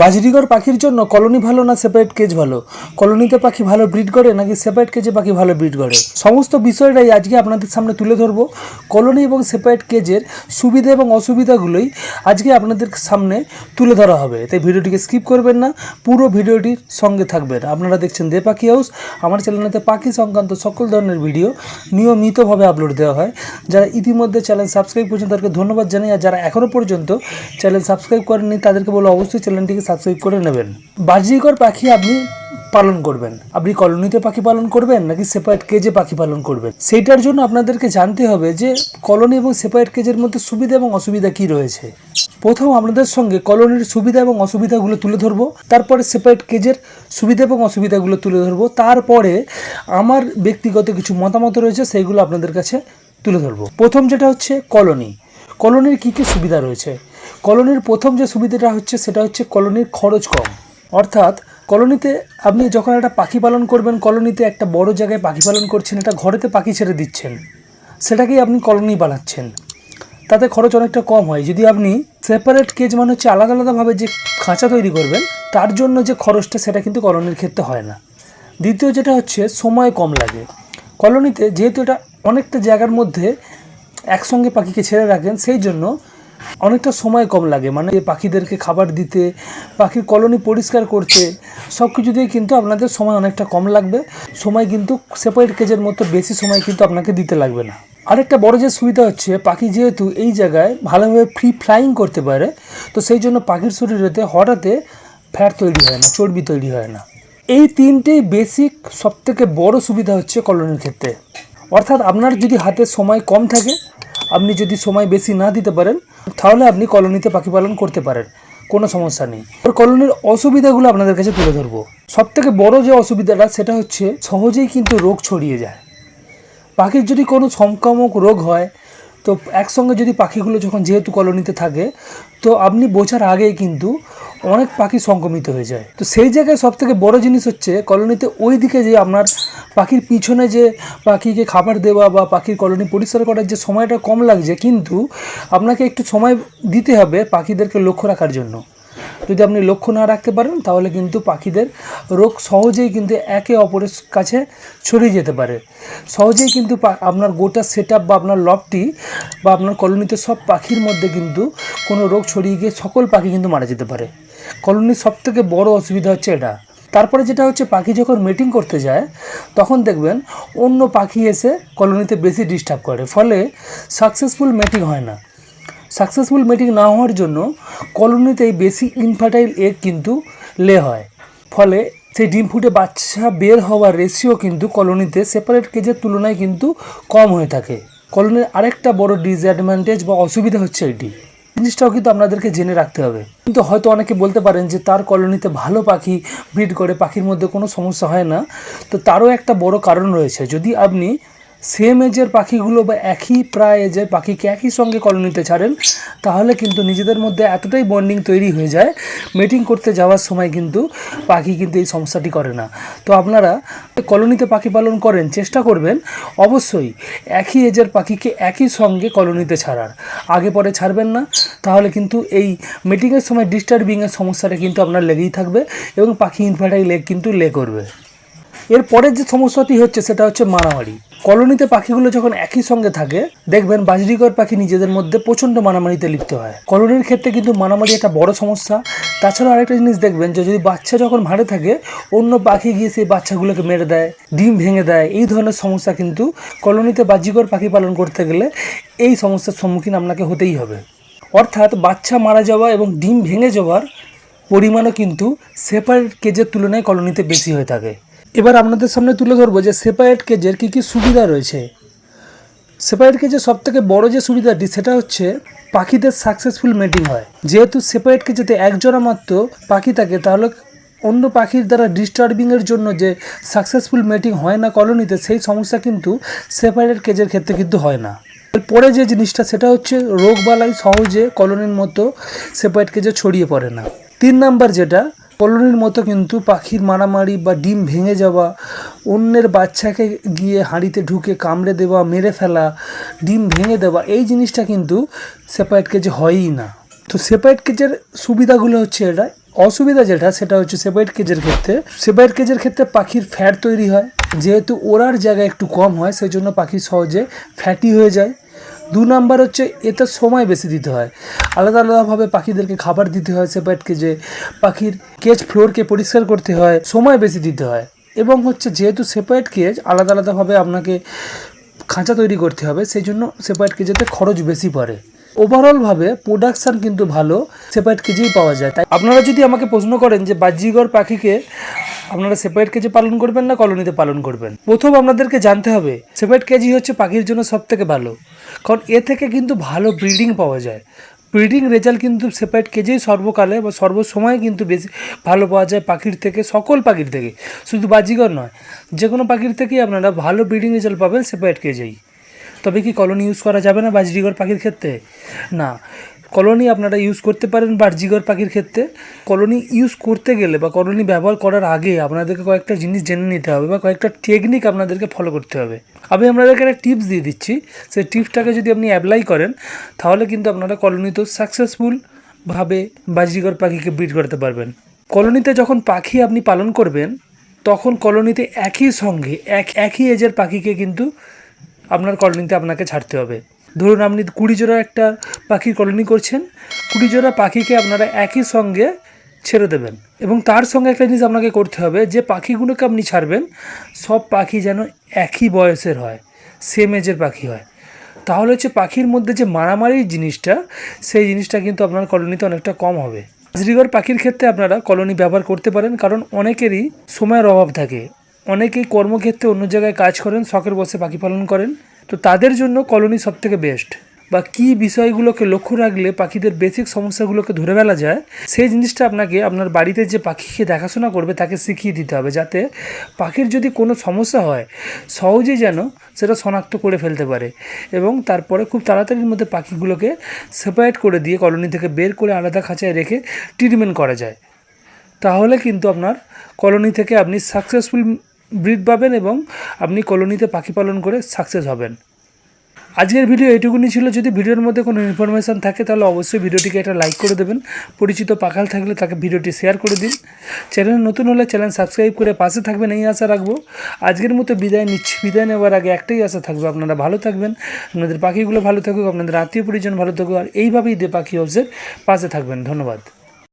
বাজরিগর পাখির জন্য কলোনি ভালো না সেপারেট কেজ ভালো? কলোনিতে পাখি ভালো ব্রিড করে নাকি সেপারেট কেজে পাখি ভালো ব্রিড করে? সমস্ত বিষয়টাই আজকে আপনাদের সামনে তুলে ধরবো। কলোনি এবং সেপারেট কেজের সুবিধা এবং অসুবিধাগুলোই আজকে আপনাদের সামনে তুলে ধরা হবে। তাই ভিডিওটিকে স্কিপ করবেন না, পুরো ভিডিওটির সঙ্গে থাকবেন। আপনারা দেখছেন দে পাখি হাউস আমার চ্যানেলেতে পাখি সংক্রান্ত সকল ধরনের ভিডিও নিয়মিতভাবে আপলোড দেওয়া হয়। যারা ইতিমধ্যে চ্যানেল সাবস্ক্রাইব করেছেন, তাদেরকে ধন্যবাদ জানাই। আর যারা এখনও পর্যন্ত চ্যানেল সাবস্ক্রাইব করেননি, তাদেরকে বলো অবশ্যই চ্যানেলটিকে সাবস্ক্রাইব করে নেবেন। বাহ্যিকর পাখি আপনি পালন করবেন। আপনি কলোনিতে পাখি পালন করবেন নাকি সেপারেট কেজে পাখি পালন করবেন? সেইটার জন্য আপনাদেরকে জানতে হবে যে কলোনি এবং সেপারেট কেজের মধ্যে সুবিধা এবং অসুবিধা কি রয়েছে। প্রথম আপনাদের সঙ্গে কলোনির সুবিধা এবং অসুবিধাগুলো তুলে ধরবো, তারপরে সেপারেট কেজের সুবিধা এবং অসুবিধাগুলো তুলে ধরবো, তারপরে আমার ব্যক্তিগত কিছু মতামত রয়েছে সেইগুলো আপনাদের কাছে তুলে ধরবো। প্রথম যেটা হচ্ছে কলোনি। কলোনির কী কী সুবিধা রয়েছে? কলোনির প্রথম যে সুবিধাটা হচ্ছে সেটা হচ্ছে কলোনির খরচ কম। অর্থাৎ কলোনিতে আপনি যখন একটা পাখি পালন করবেন, কলোনিতে একটা বড় জায়গায় পাখি পালন করছেন, এটা ঘরেতে পাখি ছেড়ে দিচ্ছেন। সেটাকেই আপনি কলোনি বানাচ্ছেন। তাতে খরচ অনেকটা কম হয়। যদি আপনি সেপারেট কেজ মানে হচ্ছে আলাদা আলাদাভাবে যে খাঁচা তৈরি করবেন, তার জন্য যে খরচটা সেটা কিন্তু কলোনির ক্ষেত্রে হয় না। দ্বিতীয় যেটা হচ্ছে, সময় কম লাগে। কলোনিতে যেহেতু এটা অনেকটা জায়গার মধ্যে একসঙ্গে পাখিকে ছেড়ে রাখেন, সেই জন্য অনেকটা সময় কম লাগে মানে পাখিদেরকে খাবার দিতে, পাখির কলোনি পরিষ্কার করতে, সব কিছু দিয়ে কিন্তু আপনাদের সময় অনেকটা কম লাগবে। সময় কিন্তু সেপারেট কেজের মতো বেশি সময় কিন্তু আপনাকে দিতে লাগবে না। আরেকটা বড় যে সুবিধা হচ্ছে, পাখি যেহেতু এই জায়গায় ভালোভাবে ফ্রি ফ্লাইং করতে পারে, তো সেই জন্য পাখির শরীরেতে হঠাৎ ফ্যাট তৈরি হয় না, চর্বি তৈরি হয় না। এই তিনটেই বেসিক সবথেকে বড় সুবিধা হচ্ছে কলোনির ক্ষেত্রে। অর্থাৎ আপনার যদি হাতে সময় কম থাকে আপনি যদি সময় বেশি না দিতে পারেন, তাহলে আপনি কলোনিতে পাখি পালন করতে পারেন। কোনো সমস্যা নেই। আর কলোনির অসুবিধাগুলো আপনাদের কাছে তুলে ধরবো। সবথেকে বড় যে অসুবিধাটা, সেটা হচ্ছে সহজেই কিন্তু রোগ ছড়িয়ে যায়। পাখির যদি কোনো সংক্রামক রোগ হয় তো একসঙ্গে যদি পাখিগুলো যখন যেহেতু কলোনিতে থাকে, তো আপনি বোঝার আগেই কিন্তু অনেক পাখি সংক্রমিত হয়ে যায়। তো সেই জায়গায় সব থেকে বড় জিনিস হচ্ছে কলোনিতে ওই দিকে যে আপনার পাখির পিছনে যে পাখিকে খাবার দেওয়া বা পাখির কলোনি পরিষ্কার করার যে সময়টা কম লাগছে, কিন্তু আপনাকে একটু সময় দিতে হবে পাখিদেরকে লক্ষ্য রাখার জন্য। যদি আপনি লক্ষ্য না রাখতে পারেন, তাহলে কিন্তু পাখিদের রোগ সহজেই কিন্তু একে অপরের কাছে ছড়িয়ে যেতে পারে। সহজেই কিন্তু আপনার গোটা সেট বা আপনার লবটি বা আপনার কলোনিতে সব পাখির মধ্যে কিন্তু কোনো রোগ ছড়িয়ে গিয়ে সকল পাখি কিন্তু মারা যেতে পারে। কলোনির সব থেকে বড় অসুবিধা হচ্ছে এটা। তারপরে যেটা হচ্ছে, পাখি যখন মিটিং করতে যায়, তখন দেখবেন অন্য পাখি এসে কলোনিতে বেশি ডিস্টার্ব করে। ফলে সাকসেসফুল মিটিং হয় না। সাকসেসফুল মিটিং না হওয়ার জন্য কলোনিতেই বেশি ইনফার্টাইল এগ কিন্তু লে হয়। ফলে সেই ডিম ফুটে বাচ্চা বের হওয়ার রেশিও কিন্তু কলোনিতে সেপারেট কেজের তুলনায় কিন্তু কম হয়ে থাকে। কলোনির আরেকটা বড় ডিসঅ্যাডভান্টেজ বা অসুবিধা হচ্ছে এটি। জিনিসটাও কিন্তু আপনাদেরকে জেনে রাখতে হবে। কিন্তু হয়তো অনেকে বলতে পারেন যে তার কলোনিতে ভালো পাখি ব্রিড করে, পাখির মধ্যে কোনো সমস্যা হয় না। তো তারও একটা বড় কারণ রয়েছে। যদি আপনি সেম এজের পাখিগুলো বা একই প্রায় এজের পাখিকে একই সঙ্গে কলোনিতে ছাড়েন, তাহলে কিন্তু নিজেদের মধ্যে এতটাই বন্ডিং তৈরি হয়ে যায় মিটিং করতে যাওয়ার সময় কিন্তু পাখি কিন্তু এই সমস্যাটি করে না। তো আপনারা কলোনিতে পাখি পালন করেন, চেষ্টা করবেন অবশ্যই একই এজের পাখিকে একই সঙ্গে কলোনিতে ছাড়ার। আগে পরে ছাড়বেন না, তাহলে কিন্তু এই মিটিংয়ের সময় ডিস্টার্বিংয়ের সমস্যাটা কিন্তু আপনার লেগেই থাকবে এবং পাখি ইনফার্টাইল লেগ কিন্তু লে করবে। এর পরের যে সমস্যাটি হচ্ছে, সেটা হচ্ছে মারামারি। কলোনিতে পাখিগুলো যখন একই সঙ্গে থাকে, দেখবেন বাজরিকর পাখি নিজেদের মধ্যে প্রচণ্ড মারামারিতে লিপ্ত হয়। কলোনির ক্ষেত্রে কিন্তু মারামারি একটা বড় সমস্যা। তাছাড়া আরেকটা জিনিস দেখবেন যে, যদি বাচ্চা যখন ভাড়ে থাকে, অন্য পাখি গিয়ে সেই বাচ্চাগুলোকে মেরে দেয়, ডিম ভেঙে দেয়, এই ধরনের সমস্যা কিন্তু কলোনিতে বাজিকর পাখি পালন করতে গেলে এই সমস্যার সম্মুখীন আপনাকে হতেই হবে। অর্থাৎ বাচ্চা মারা যাওয়া এবং ডিম ভেঙে যাওয়ার পরিমাণও কিন্তু সেপারেট কেজের তুলনায় কলোনিতে বেশি হয়ে থাকে। এবার আপনাদের সামনে তুলে ধরবো যে সেপারেট কেজের কী কী সুবিধা রয়েছে। সেপারেট কেজের সব থেকে বড় যে সুবিধাটি, সেটা হচ্ছে পাখিদের সাকসেসফুল মেটিং হয়। যেহেতু সেপারেট কেজেতে একজোড়া মাত্র পাখি থাকে, তাহলে অন্য পাখির দ্বারা ডিস্টার্বিংয়ের জন্য যে সাকসেসফুল মিটিং হয় না কলোনিতে সেই সমস্যা কিন্তু সেপারেট কেজের ক্ষেত্রে কিন্তু হয় না। পরে যে জিনিসটা, সেটা হচ্ছে রোগবালাই সহজে কলোনির মতো সেপারেট কেজে ছড়িয়ে পড়ে না। তিন নাম্বার যেটা, কলোনির মতো কিন্তু পাখির মারামারি বা ডিম ভেঙে যাওয়া, অন্যের বাচ্চাকে গিয়ে হাঁড়িতে ঢুকে কামড়ে দেওয়া, মেরে ফেলা, ডিম ভেঙে দেওয়া, এই জিনিসটা কিন্তু সেপারেট কেজে হয়ই না। তো সেপারেট কেজের সুবিধাগুলো হচ্ছে এটা। অসুবিধা যেটা, সেটা হচ্ছে সেপারেট কেজের ক্ষেত্রে সেপারেট কেজের ক্ষেত্রে পাখির ফ্যাট তৈরি হয়। যেহেতু ওড়ার জায়গা একটু কম হয় সেই জন্য পাখি সহজে ফ্যাটি হয়ে যায়। দু নাম্বার হচ্ছে, এতে সময় বেশি দিতে হয়। আলাদা আলাদাভাবে পাখিদেরকে খাবার দিতে হয় সেপারেট কেজে পাখির কেজ ফ্লোরকে পরিষ্কার করতে হয়, সময় বেশি দিতে হয়। এবং হচ্ছে, যেহেতু সেপারেট কেজ আলাদা আলাদাভাবে আপনাকে খাঁচা তৈরি করতে হবে সেই জন্য সেপারেট কেজেতে খরচ বেশি পড়ে। ওভারঅলভাবে প্রোডাকশান কিন্তু ভালো সেপারেট কেজেই পাওয়া যায়। তাই আপনারা যদি আমাকে প্রশ্ন করেন যে বাহ্যিকর পাখিকে আপনারা সেপারেট কেজি পালন করবেন না কলোনিতে পালন করবেন? প্রথম আপনাদেরকে জানতে হবে সেপারেট কেজি হচ্ছে পাখির জন্য সব থেকে ভালো। কারণ এ থেকে কিন্তু ভালো ব্রিডিং পাওয়া যায়। ব্রিডিং রেজাল্ট কিন্তু সেপারেট কেজেই সর্বকালে বা সর্বসময় কিন্তু বেশি ভালো পাওয়া যায় পাখির থেকে, সকল পাখির থেকে। শুধু বাজিগর নয় যে কোনো পাখির থেকেই আপনারা ভালো ব্রিডিং রেজাল্ট পাবেন সেপারেট কেজেই তবে কি কলোনি ইউজ করা যাবে না বাজরিগর পাখির ক্ষেত্রে? না। কলোনি আপনারা ইউজ করতে পারেন বাজরিগর পাখির ক্ষেত্রে। কলোনি ইউজ করতে গেলে বা কলোনি ব্যবহার করার আগে আপনাদেরকে কয়েকটা জিনিস জেনে নিতে হবে বা কয়েকটা টেকনিক আপনাদেরকে ফলো করতে হবে। আমি আপনাদেরকে একটা টিপস দিয়ে দিচ্ছি। সেই টিপসটাকে যদি আপনি অ্যাপ্লাই করেন, তাহলে কিন্তু আপনারা কলোনিতেও সাকসেসফুলভাবে বাজরিগর পাখিকে ব্রিড করতে পারবেন। কলোনিতে যখন পাখি আপনি পালন করবেন, তখন কলোনিতে একই সঙ্গে, এক, একই এজের পাখিকে কিন্তু আপনার কলোনিতে আপনাকে ছাড়তে হবে। ধরুন আপনি কুড়ি জোড়া একটা পাখির কলোনি করছেন, কুড়ি জোড়া পাখিকে আপনারা একই সঙ্গে ছেড়ে দেবেন এবং তার সঙ্গে একটা জিনিস আপনাকে করতে হবে, যে পাখিগুলোকে আপনি ছাড়বেন, সব পাখি যেন একই বয়সের হয় সেম এজের পাখি হয়। তাহলে হচ্ছে পাখির মধ্যে যে মারামারির জিনিসটা, সেই জিনিসটা কিন্তু আপনার কলোনিতে অনেকটা কম হবে। বাজরিগর পাখির ক্ষেত্রে আপনারা কলোনি ব্যবহার করতে পারেন, কারণ অনেকেরই সময়ের অভাব থাকে। অনেকেই কর্মক্ষেত্রে অন্য জায়গায় কাজ করেন, শখের বসে পাখি পালন করেন। তো তাদের জন্য কলোনি সবথেকে বেস্ট বা কী বিষয়গুলোকে লক্ষ্য রাখলে পাখিদের বেসিক সমস্যাগুলোকে ধরে ফেলা যায়, সেই জিনিসটা আপনাকে আপনার বাড়িতে যে পাখিকে দেখাশোনা করবে তাকে শিখিয়ে দিতে হবে যাতে পাখির যদি কোনো সমস্যা হয়, সহজেই যেন সেটা শনাক্ত করে ফেলতে পারে এবং তারপরে খুব তাড়াতাড়ির মধ্যে পাখিগুলোকে সেপারেট করে দিয়ে কলোনি থেকে বের করে আলাদা খাঁচায় রেখে ট্রিটমেন্ট করা যায়। তাহলে কিন্তু আপনার কলোনি থেকে আপনি সাকসেসফুল ব্রিড পাবেন এবং আপনি কলোনিতে পাখি পালন করে সাকসেস হবেন। আজকের ভিডিও এটুকুনি ছিল। যদি ভিডিওর মধ্যে কোনো ইনফরমেশান থাকে, তাহলে অবশ্যই ভিডিওটিকে একটা লাইক করে দেবেন। পরিচিত পাখাল থাকলে তাকে ভিডিওটি শেয়ার করে দিন। চ্যানেল নতুন হলে চ্যানেল সাবস্ক্রাইব করে পাশে থাকবেন, এই আশা রাখব। আজকের মতো বিদায় নিচ্ছি। বিদায় নেওয়ার আগে একটাই আশা থাকবে, আপনারা ভালো থাকবেন। আপনাদের পাখিগুলো ভালো থাকুক, আপনাদের আত্মীয় পরিজন ভালো থাকুক। আর এইভাবেই দে পাখি হাউসের পাশে থাকবেন। ধন্যবাদ।